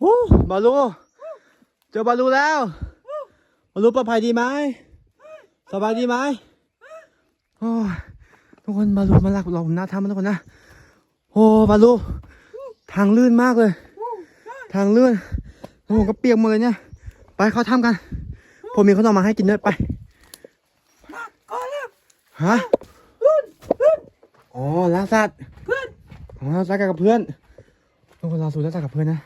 โอ้บาลูเจอบาลูแล้วบาลูปลอดภัยดีไหมสบายดีไหมโอ้ยทุกคนบาลูมาลักเราผมหน้าทำมันทุกคนนะโอ้บาลูทางลื่นมากเลย ทางลื่นแล้วผมก็เปียกหมดเลยเนี่ย ไปเข้าถ้ำกัน ผมมีขนมมาให้กินด้วยไปฮะอ๋อล่าสัตว์อ๋อล่าสัตว์กับเพื่อนทุกคนเราสู่ล่าสัตว์กับเพื่อนนะ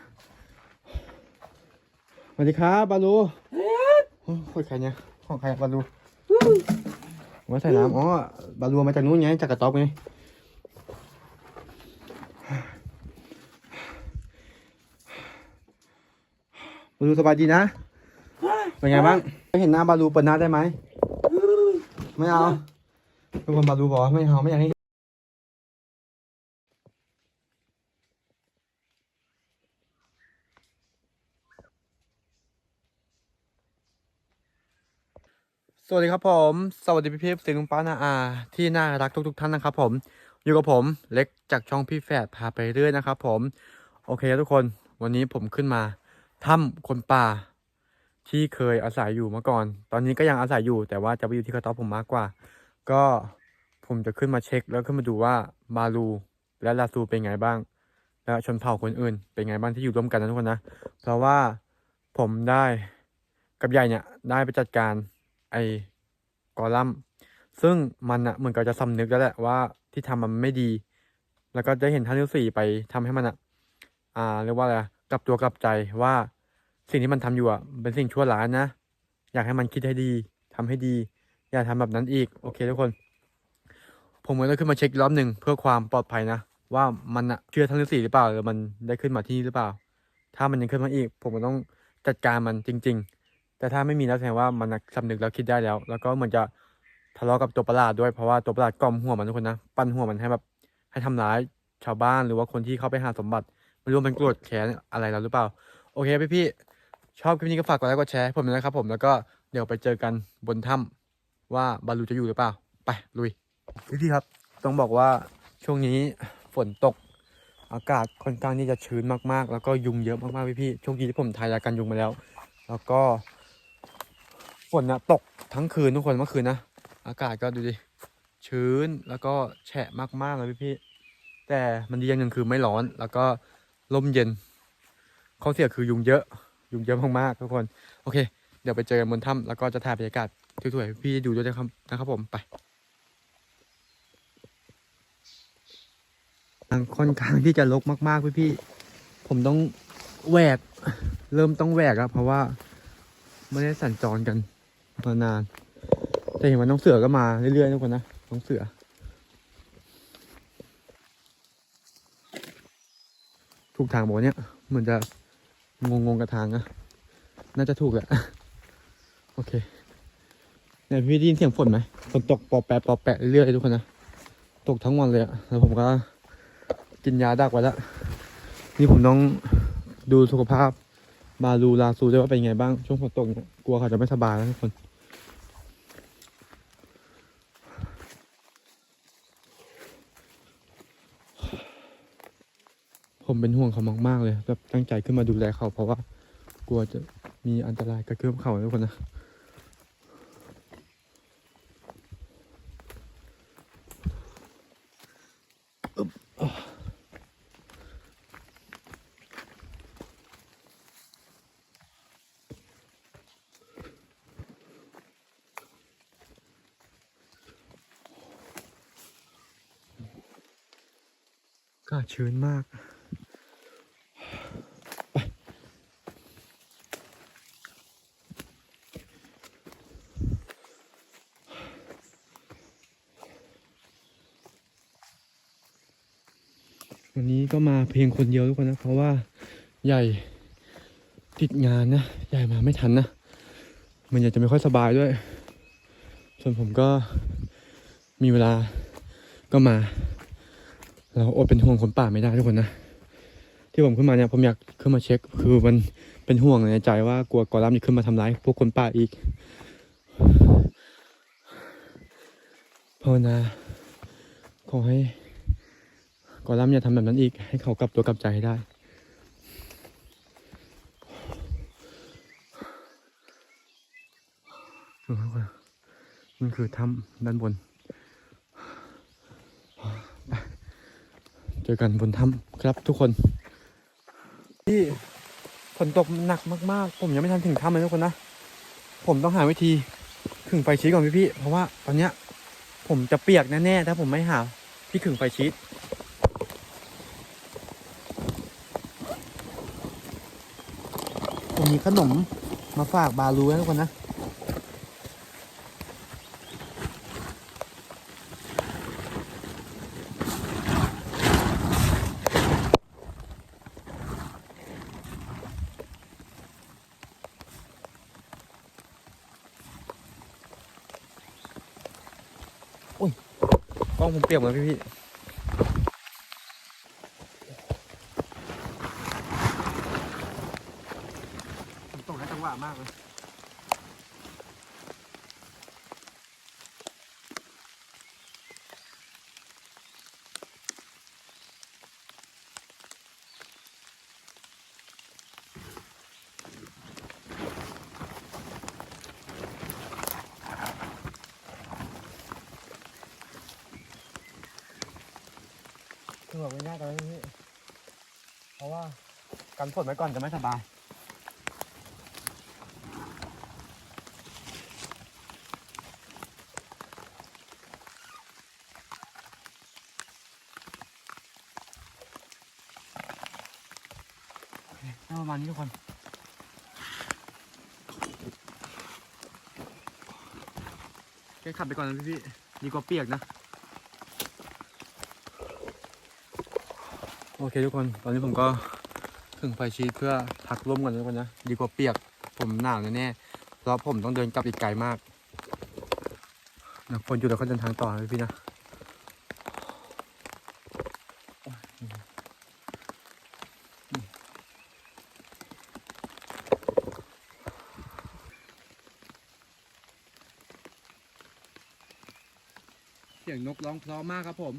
สวัสดีครับบาลูโอ้โคตรใครเนี่ยของใครบาลูว่าใส่น้ำอ๋อบาลูมาจากนู้นไงจากกระต๊อบไงบาลูสบายดีนะเป็นไงบ้างเห็นหน้าบาลูเปิดหน้าได้ไหมไม่เอาทุกคนบาลูบอกว่าไม่เอาไม่อยากให้ วัสดีครับผม สวัสดีพี่พี่ๆสิงลุงป้านาอา ที่น่ารักทุกๆท่านนะครับผม อยู่กับผมเล็กจากช่องพี่แฝดพาไปเรื่อยนะครับผม โอเคครับทุกคน วันนี้ผมขึ้นมาถ้ำคนป่า ที่เคยอาศัยอยู่เมื่อก่อน ตอนนี้ก็ยังอาศัยอยู่แต่ว่าจะไปอยู่ที่กระต๊อบผมมากกว่า ก็ผมจะขึ้นมาเช็ค แล้วขึ้นมาดูว่ามาลูและลาซูเป็นไงบ้าง และชนเผ่าคนอื่น เป็นไงบ้างที่อยู่ร่วมกันนะทุกคนนะ เพราะว่าผมได้กับใหญ่เนี่ยได้ไปจัดการ ไอ้กอลัมน์ซึ่งมันอะเหมือนกับจะสำนึกแล้วแหละว่าที่ทำมันไม่ดี แล้วก็ได้เห็นท่านฤาษีไปทำให้มันอะอ่าเรียกว่าอะไรกลับตัวกลับใจว่าสิ่งที่มันทำอยู่อะเป็นสิ่งชั่วร้ายนะ อยากให้มันคิดให้ดีทำให้ดี อย่าทำแบบนั้นอีก โอเคทุกคน ผมก็เลยขึ้นมาเช็ครอบหนึ่งเพื่อความปลอดภัยนะ ว่ามันอะเชื่อท่านฤาษีหรือเปล่าหรือมันได้ขึ้นมาที่นี่หรือเปล่า ถ้ามันยังขึ้นมาอีก ผมก็ต้องจัดการมันจริง ๆ แต่ถ้าไม่มีแล้วแสดงว่ามันสำนึกแล้วคิดได้แล้ว แล้วก็เหมือนจะทะเลาะกับตัวประหลาดด้วยเพราะว่าตัวประหลาดกล่อมหัวมันทุกคนนะปั้นหัวมันให้แบบให้ทำร้ายชาวบ้านหรือว่าคนที่เข้าไปหาสมบัติไม่รู้มันโกรธแค้นอะไรเราหรือเปล่า โอเคพี่พี่ๆชอบคลิปนี้ก็ฝากกดไลค์กดแชร์ผมนะครับผมแล้วก็เดี๋ยวไปเจอกันบนถ้ำว่าบาลูจะอยู่หรือเปล่า ไปลุยพี่พี่ๆครับ ต้องบอกว่าช่วงนี้ฝนตกอากาศค่อนข้างที่จะชื้นมากๆ แล้วก็ยุงเยอะมากๆพี่พี่ช่วงนี้ที่ผมทายากันยุงมาแล้ว แล้วก็ ฝนนะตกทั้งคืนทุกคนเมื่อคืนนะ อากาศก็ดูดิ ชื้นแล้วก็แฉะมากๆเลยพี่พี่แต่มันดีอย่างหนึ่งคือไม่ร้อนแล้วก็ลมเย็นข้อเสียคือยุงเยอะ ยุงเยอะมากๆทุกคน โอเค เดี๋ยวไปเจอกันบนถ้ำแล้วก็จะถ่ายบรรยากาศสวยๆพี่ดูด้วยนะครับนะครับผมไปทางค่อนข้างที่จะรกมาก ๆ พี่พี่ผมต้องแหวก เริ่มต้องแหวกแล้วเพราะว่าไม่ได้สัญจรกัน มานาน แต่เห็นว่าน้องเสือก็มาเรื่อยๆทุกคนนะน้องเสือ ถูกทางบอกว่าเนี่ยเหมือนจะงงงๆกับทางนะน่าจะถูกแหละโอเคเนี่ยพี่ได้ยินเสียงฝนไหมฝนตกปอแปะปอแปะเรื่อยๆทุกคนนะตกทั้งวันเลยอะแล้วผมก็กินยาดักไว้แล้วนี่ผมต้องดูสุขภาพบาลูลาซูด้วยว่าเป็นไงบ้างช่วงฝนตกเนี่ยกลัวเขาจะไม่สบายนะทุกคน เป็นห่วงเขามากๆเลยแบบตั้งใจขึ้นมาดูแลเขาเพราะว่ากลัวจะมีอันตรายกับเครื่องเขาทุกคนนะอากาชื้นมาก ไป วันนี้ ก็มาเพียงคนเดียวทุกคนนะ เพราะว่าใหญ่ติดงานนะ ใหญ่มาไม่ทันนะ มันอยากจะไม่ค่อยสบายด้วย ส่วนผมก็มีเวลาก็มา เราอดเป็นห่วงคนป่าไม่ได้ทุกคนนะ ที่ผมขึ้นมาเนี่ยผมอยากขึ้นมาเช็ค คือมันเป็นห่วงในใจว่ากลัวกอลัมจะขึ้นมาทำร้ายพวกคนป่าอีกภาวนาขอให้ กอลัมอย่าทำแบบนั้นอีก ให้เขากลับตัวกลับใจให้ได้ดูข้าบนมันคือถ้ำด้านบน เจอกันบนถ้ำครับทุกคน ที่ฝนตกหนักมากๆ ผมยังไม่ทันถึงถ้ำเลยทุกคนนะ ผมต้องหาวิธีขึงไฟชีสก่อนพี่พี่เพราะว่าตอนเนี้ยผมจะเปียกแน่ๆถ้าผมไม่หาพี่ขึงไฟชีส ขนมมาฝากบาลูนะทุกคนนะกล้องผมเปียกหมดแล้วพี่ ตกได้จังหวะมากเลยคือแบบไม่ยากเลยพี่เพราะว่ากันฝนไว้ก่อนจะไม่สบาย โอเคได้ ประมาณนี้ทุกคนแค่ขับไปก่อนนะพี่พี่ๆดีกว่าเปียกนะ โอเคทุกคน ตอนนี้ผมก็ถึงไฟชีเพื่อพักร่มก่อนทุกคนนะ ดีกว่าเปียก ผมหนาวแน่ๆเพราะผมต้องเดินกลับอีกไกลมากนะฝนอยู่แล้วก็เดินทางต่อนะพี่นะ สียงนกร้องเพราะมากครับผม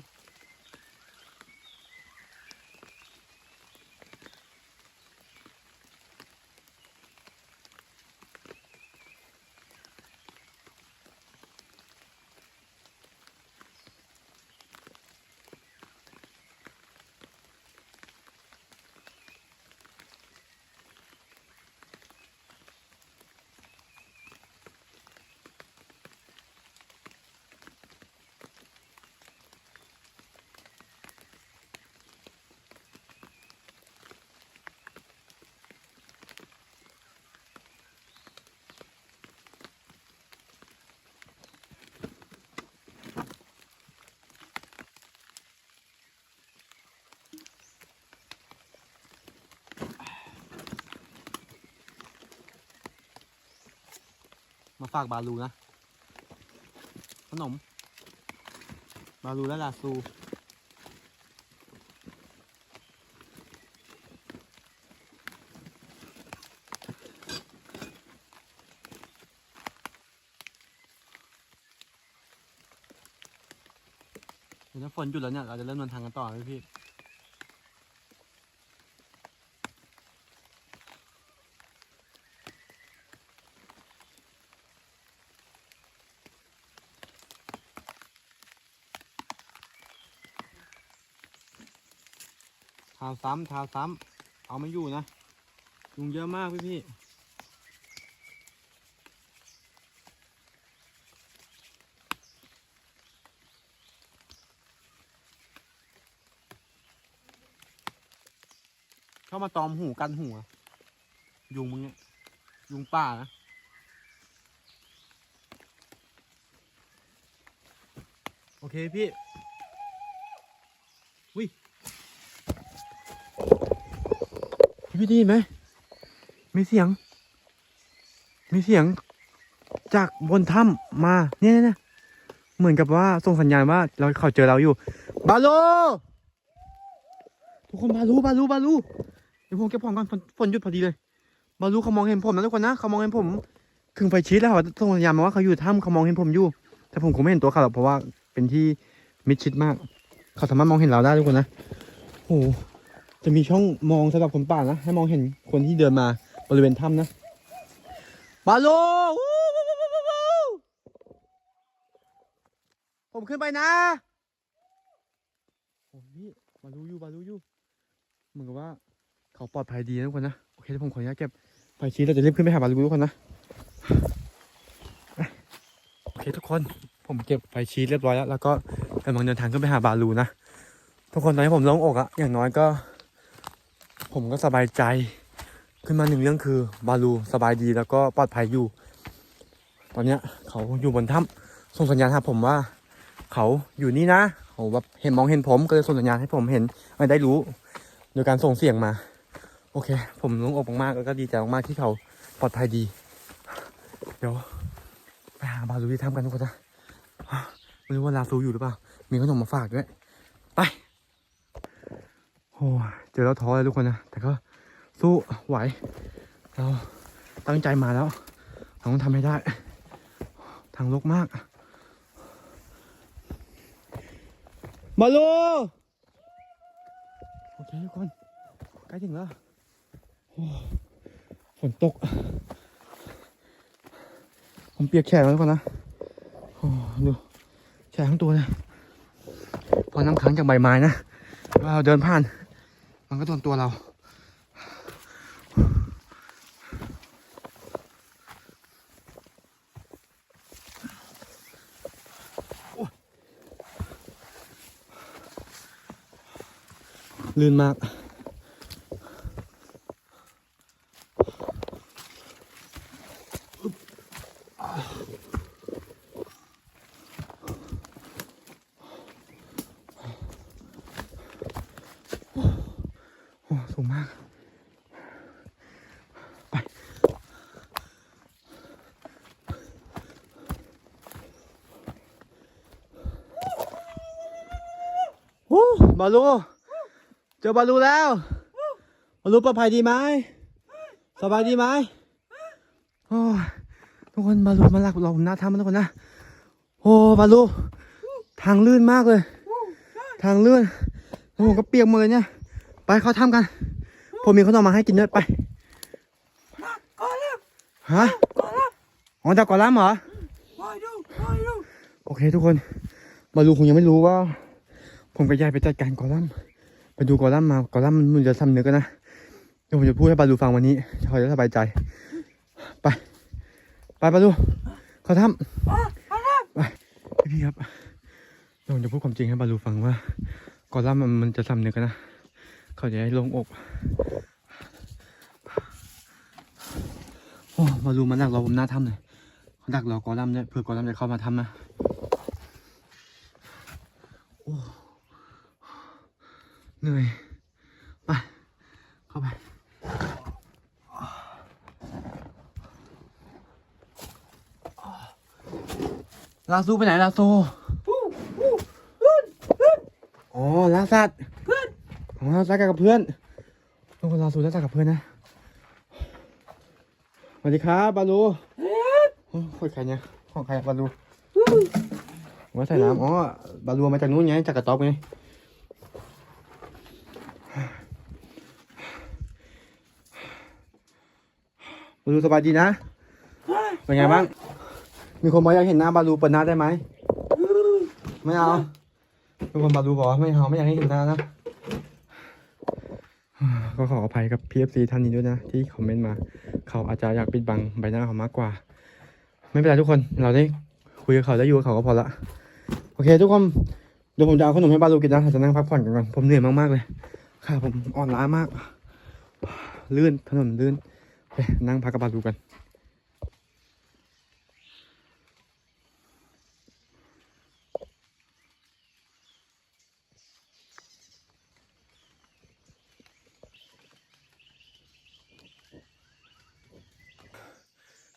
มาฝากบาลูนะ ขนม บาลูและลาซู เดี๋ยวถ้าฝนหยุดแล้วเนี่ย เราจะเริ่มเดินทางกันต่อเลยพี่ ทาซ้ำทาซ้ำเอาไม่อยู่นะยุงเยอะมากพี่พี่เข้ามาตอมหูกันหัวยุงมึงเนี่ยยุงป่านะโอเคพี่วิ พี่ได้ยินไหมมีเสียง มีเสียง จากบนถ้ำมาเนี่ยเนี่ยเหมือนกับว่าส่งสัญญาณว่า เราเขาเจอเราอยู่ บาโลทุกคนบาลูบาลูบาลูเดี๋ยวผมเก็บของก่อนฝนฝนหยุดพอดีเลย บาลูเขามองเห็นผมนะทุกคนนะเขามองเห็นผมขึงไฟชีสแล้วเขาส่งสัญญาณมาว่าเขาอยู่ถ้ำเขามองเห็นผมอยู่ แต่ผมคงไม่เห็นตัวเขาหรอกเพราะว่าเป็นที่มิดชิดมาก เขาสามารถมองเห็นเราได้ทุกคนนะโอ้โห จะมีช่องมองสำหรับคนป่านะ ให้มองเห็นคนที่เดินมาบริเวณถ้ำนะบาโลวู้วู้วู้วู้วู้ผมขึ้นไปนะโอ้พี่บาลูอยู่บาลูอยู่เหมือนกับว่าเขาปลอดภัยดีนะทุกคนนะโอเคเดี๋ยวผมขออนุญาตเก็บไฟชี้เราจะรีบขึ้นไปหาบาลูทุกคนนะโอเคทุกคนผมเก็บไฟชี้เรียบร้อยแล้ว แล้วก็กำลังเดินทางขึ้นไปหาบาลูนะทุกคนตอนนี้ผมโล่งอกอะอย่างน้อยก็ ผมก็สบายใจ ขึ้นมาหนึ่งเรื่องคือบาลูสบายดีแล้วก็ปลอดภัยอยู่ ตอนเนี้ยเขาอยู่บนถ้ำส่งสัญญาณหาผมว่า เขาอยู่นี่นะเขาแบบเห็นมองเห็นผมก็เลยส่งสัญญาณให้ผมเห็นเอ่ได้รู้ โดยการส่งเสียงมา โอเค ผมโลงอกมากๆแล้วก็ดีใจมากๆที่เขาปลอดภัยดี เดี๋ยวไปหาบาลูที่ถ้ำกันทุกคนนะไม่รู้ว่าลาซูอยู่หรือเปล่ามีขนมมาฝากด้วยไป โอ้เจอแล้วท้อเลยทุกคนนะ แต่ก็สู้ไหว เราตั้งใจมาแล้วเราต้องทำให้ได้ ทางลกมากมาลูโอเคทุกคนใกล้ถึงแล้วฝนตก ผมเปียกแฉะแล้วทุกคนนะโอ้ดูแฉะทั้งตัวเลยพอน้ำค้างจากใบไม้นะวลาเราเดินผ่าน มันก็โดนตัวเรา ลื่นมาก งมาก ไป โอ้บาลู เจอบาลูแล้ว บาลูปลอดภัยดีไหม สบายดีไหมโอ้ทุกคนบาลูมาลักเราหน้าถ้ำนทุกคนนะ โอ้บาลู ทางลื่นมากเลย ทางลื่นแล้วผมก็เปียกหมดเลยเนี่ย ไปเข้าถ้ำกัน ผมมีขนมมาให้กินด้วยไปก่อนแล้วฮะก่อนแล้วอ๋อจากเกอลัมน์เหรอไปดูไปดูโอเคทุกคนบาลูคงยังไม่รู้ว่า ผมกับยายไปจัดการกอลัมน์ไปดูกอลัมน์มากอลัมน์มันจะทำเนื้อกันนะเดี๋ยวผมจะพูดให้บาลูฟังวันนี้เขาจะสบายใจ ไป ไปบาลูเขาทอะไปแล้วำไปพี่พี่ครับเดี๋ยวผมจะพูดความจริงให้บาลูฟังว่ากอลัมน์มันมันจะทำเนื้อกันนะ เขาจะให้โลงอกโอ้บาลูมาดักรอผมหน้าถ้ำเลยเขาดักรอกอลัมน์เนี่ยเพื่อกอลัมน์จะเข้ามาทำนะเหนื่อยไปเข้าไปลาซูไปไหนลาซูอู้อู้เพื่อนเพื่อนอ๋อลาสัตว์ เพื่อนอ๋อลาสัตว์กับเพื่อนต้องคนลาซูลาสัตว์กับเพื่อนนะสวัสดีครับบาลูเฮ้ยโอ้คนใครเนี่ยของใครบาลูมว่าใส่น้ำอ๋อบาลูมาจากนู้นไงจากกระต๊อบไงบาลูสบายดีนะ เป็นไงบ้าง มีคนบอกอยากเห็นหน้าบาลูเปิดหน้าได้ไหม ไม่เอามีคนบาลูบอกไม่เอาไม่อยากให้เห็นหน้านะ ก็ขออภัยกับ PFC ท่านนี้ด้วยนะ ที่คอมเมนต์มา เขาอาจจะอยากปิดบังใบหน้าเขามากกว่า ไม่เป็นไรทุกคนเราได้คุยกับเขาได้อยู่กับเขาก็พอละโอเค ทุกคนเดี๋ยวผมจะเอาขนมให้บาลูกินนะจะนั่งพักผ่อนกันก่อนผมเหนื่อยมากๆเลยค่ะผมอ่อนล้ามาก ลื่นถนนลื่นไปนั่งพักกับบาลูกัน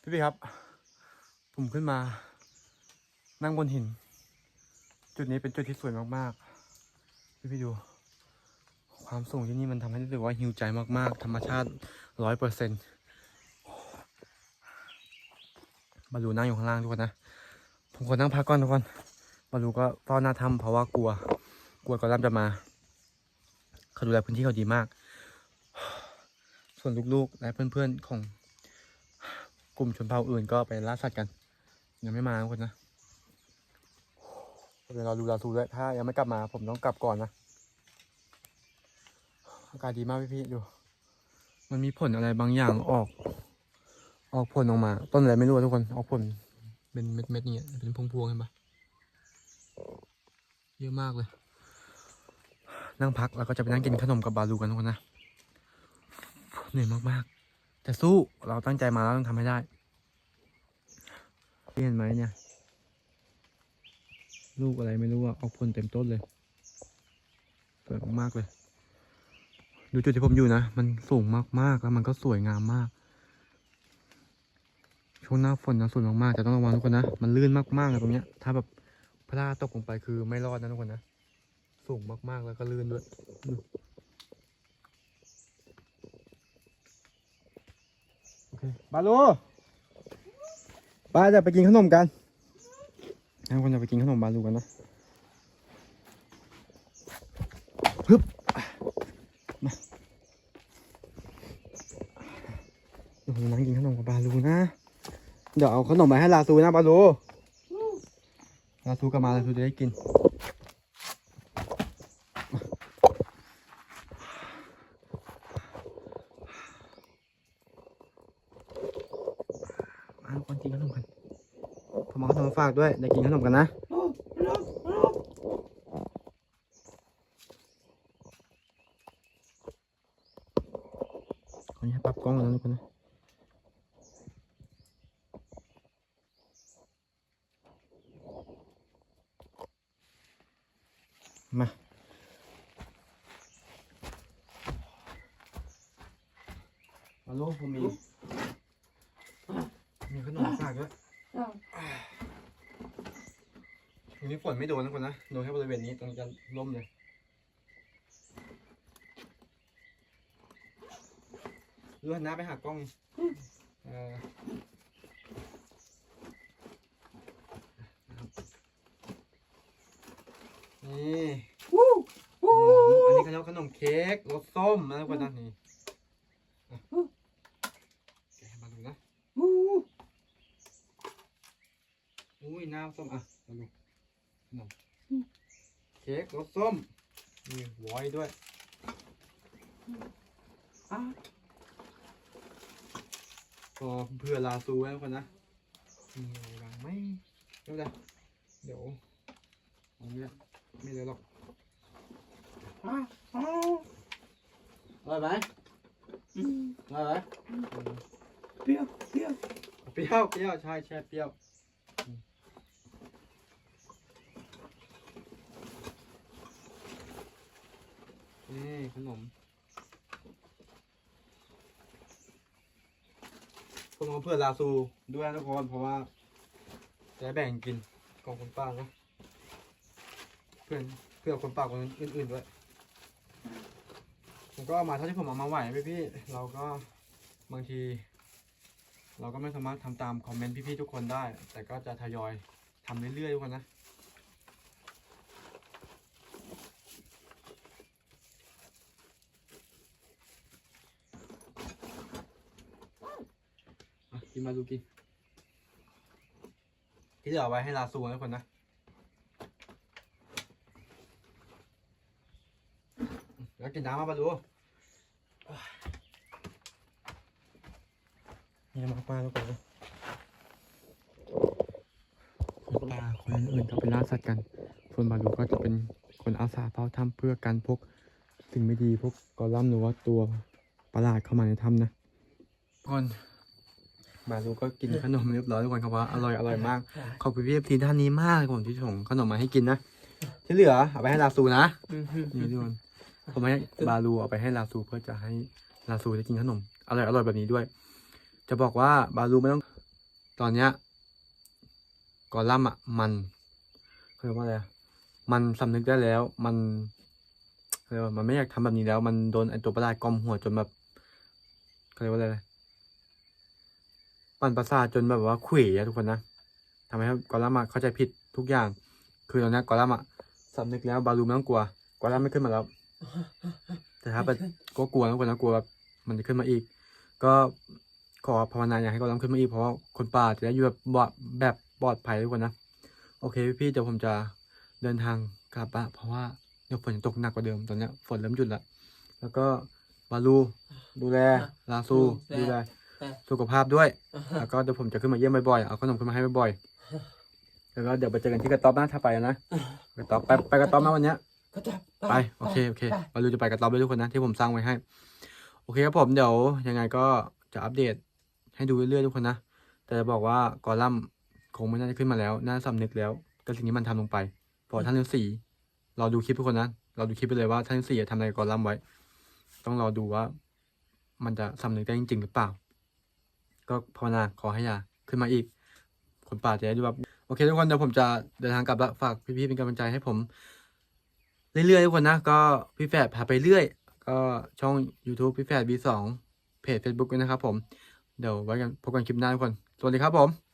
พี่พี่ครับ ผมขึ้นมา นั่งบนหิน จุดนี้เป็นจุดที่สวยมากๆ พี่พี่ดู ความสูงที่นี่มันทำให้รู้สึกว่าหิวใจมากๆ ธรรมชาติร้อยเปอร์เซ็นต์มาดูนั่งอยู่ข้างล่างทุกคนนะ ผมขอนั่งพักก่อนทุกคนมาดูก็เฝ้าหน้าถ้ำเพราะว่ากลัว กลัวกอลัมจะมา เขาดูแลพื้นที่เขาดีมาก ส่วนลูกๆ และเพื่อนๆของ กลุ่มชนเผ่าอื่นก็ไปล่าสัตว์กัน ยังไม่มาทุกคนนะเดี๋ยวเราดูลาซูด้วยถ้ายังไม่กลับมา ผมต้องกลับก่อนนะอากาศดีมากพี่พี่ดู มันมีผลอะไรบางอย่างออก ออกผลออกมา ต้นอะไรไม่รู้ทุกคน ออกผลเป็นเม็ดเม็ดนี่เป็นพวงพวงๆเห็นปะเยอะมากเลย นั่งพักแล้วก็จะไปนั่งกินขนมกับบาลูกันทุกคนนะเหนื่อยมากๆ แต่สู้เราตั้งใจมาแล้วต้องทำให้ได้เห็นไหมเนี่ย ลูกอะไรไม่รู้อะออกผลเต็มต้นเลยสวยมากเลย ดูจุดที่ผมอยู่นะ มันสูงมากๆ แล้วมันก็สวยงามมาก ช่วงหน้าฝนนะสวยมากๆแต่ต้องระวังทุกคนนะ มันลื่นมากๆเลยตรงเนี้ย ถ้าแบบพลาดตกลงไปคือไม่รอดนะทุกคนนะ สูงมากๆแล้วก็ลื่นด้วยดูโอเค บาโลป้าจะไปกินขนมกันทุกคนจะไปกินขนมบาลูกันนะฮึบเดี๋ยวผมนั่งกินขนมกับบาลูนะ เดี๋ยวเอาขนมไปให้ลาซูนะบาลูลาซูกลับมาลาซูจะได้กิน มาทุ กินขนมกันผมเอาขนมฝากด้วยเดี๋ยวกินขนมกันนะ โอ้โอ้โอ้ ขออนุญาตปรับกล้องแล้วนะทุกคนนะ มาฮัลโหลผมมี มีขนมมาฝากด้วย อ้าว ตรงนี้ฝนไม่ โดนนะคนนะโดนแค่บริเวณนี้ตรงนี้จะร่มเลย เลื่อนหน้าไปหากล้องเออนี่วู้ขวู้นมอันนี้เขาเรียกว่าขนมเค้กรสส้มนะทุกคนนะนี่อะแกะมาดูนะวู้อุ้ยน้ำส้มอะมาดูขนม เค้กรสส้ม มีวอยด้วยอะก็เพื่อลาซูไว้ทุกคนนะมีอะไรบ้างไหมไม่เป็นไรเดี๋ยวเอาเนี่ยไม่เลยหรอกอะอะอร่อยไหมอืมอร่อยไหมเปรี้ยวเปรี้ยวเปรี้ยวเปรี้ยวใช่ใช่เปรี้ยว นี่ขนมผมเพื่อลาซูด้วยนะทุกคนเพราะว่าจะแบ่งกินของคนป้านะเพื่อนเพื่อคนป้าคนอื่นๆด้วยผมก็เอามาเท่าที่ผมเอามาไหวพี่พี่ๆเราก็บางที เราก็ไม่สามารถทำตามคอมเมนต์พี่ๆทุกคนได้ แต่ก็จะทยอยทำเรื่อยๆทุกคนนะ อะกิน มาดูกิน ที่เหลือเอาไว้ให้ลาซูนะทุกคนนะแล้วกินน้ำมาปะดูนี่มากมากทุกคนนะคนป่าคนอื่นๆก็ไปล่าสัตว์กัน ส่วนบาลูก็จะเป็นคนอาสาเฝ้าถ้ำเพื่อกันพวกสิ่งไม่ดีพวกกอลัมน์หรือว่าตัวประหลาดเข้ามาในถ้ำนะทุกคน บาลูก็กินขนมเรียบร้อยทุกคนครับว่าอร่อยอร่อยมาก ขอบคุณพี่เอฟทีท่านนี้มากเลยผมที่ส่งขนมมาให้กินนะ ที่เหลือเอาไปให้ลาซูนะอืมอืมนี่ทุกคนผมให้บาลูเอาไปให้ลาซูเพื่อจะให้ลาซูได้กินขนมอร่อยอร่อยแบบนี้ด้วย จะบอกว่าบาลูไม่ต้อง ตอนเนี้ยกอลัมน์อะมันเขาเรียกว่าอะไรอะมันสำนึกได้แล้ว มันเขาเรียกว่ามันไม่อยากทำแบบนี้แล้ว มันโดนไอตัวประหลาดกลอมหัวจนแบบเขาเรียกว่าอะไรนะ ปั่นประสาทจนแบบว่าขวี่อะทุกคนนะทำให้กอลัมน์อะเข้าใจผิดทุกอย่าง คือตอนเนี้ยกอลัมน์อะสำนึกแล้วบาลูไม่ต้องกลัวกอลัมน์ไม่ขึ้นมาแล้ว แต่ถ้าแบบก็กลัวนะทุกคนนะกลัวแบบมันจะขึ้นมาอีก ก็ขอภาวนาอยากให้กอลัมน์ขึ้นมาอีกเพราะว่าคนป่าจะได้อยู่แบบบอดแบบปลอดภัยทุกคนนะโอเคพี่ๆเดี๋ยวผมจะเดินทางกลับอะเพราะว่าเดี๋ยวฝนจะตกหนักกว่าเดิมตอนเนี้ยฝนเริ่มหยุดละแล้วก็บาลูดูแลลาซูดูแล สุขภาพด้วย แล้วก็เดี๋ยวผมจะขึ้นมาเยี่ยมบ่อยๆ เอาขนมขึ้นมาให้บ่อยๆ แล้วก็เดี๋ยวไปเจอกันที่กระต๊อบนะถ้าไปนะ กระต๊อบไปไปกระต๊อบนะวันเนี้ยก็จะไป โอเค โอเคมาดูจะไปกระต๊อบด้วยทุกคนนะ ที่ผมสร้างไว้ให้ โอเคครับผม เดี๋ยวยังไงก็จะอัปเดตให้ดูเรื่อยๆทุกคนนะ แต่จะบอกว่ากอลัมน์คงไม่น่าจะขึ้นมาแล้ว น่าสำนึกแล้วกับสิ่งที่มันทำลงไปเพอท่านฤาษีเราดูคลิปทุกคนนะ เราดูคลิปไปเลยว่าท่านฤาษีทำอะไรกับกอลัมน์ไว้ ต้องรอดูว่า มันจะสำนึกได้จริงๆหรือเปล่า ก็ภาวนาขอให้อยาขึ้นมาอีก คนป่าจะได้ดูแบบโอเคทุกคนเดี๋ยวผมจะเดินทางกลับละฝากพี่ๆเป็นกำลังใจให้ผม เรื่อยๆทุกคนนะก็พี่แฝดพาไปเรื่อย ก็ช่อง YouTube พี่แฝด B2 เพจ Facebook ด้วยนะครับผม เดี๋ยวไว้กันพบกันคลิปหน้าทุกคน สวัสดีครับผม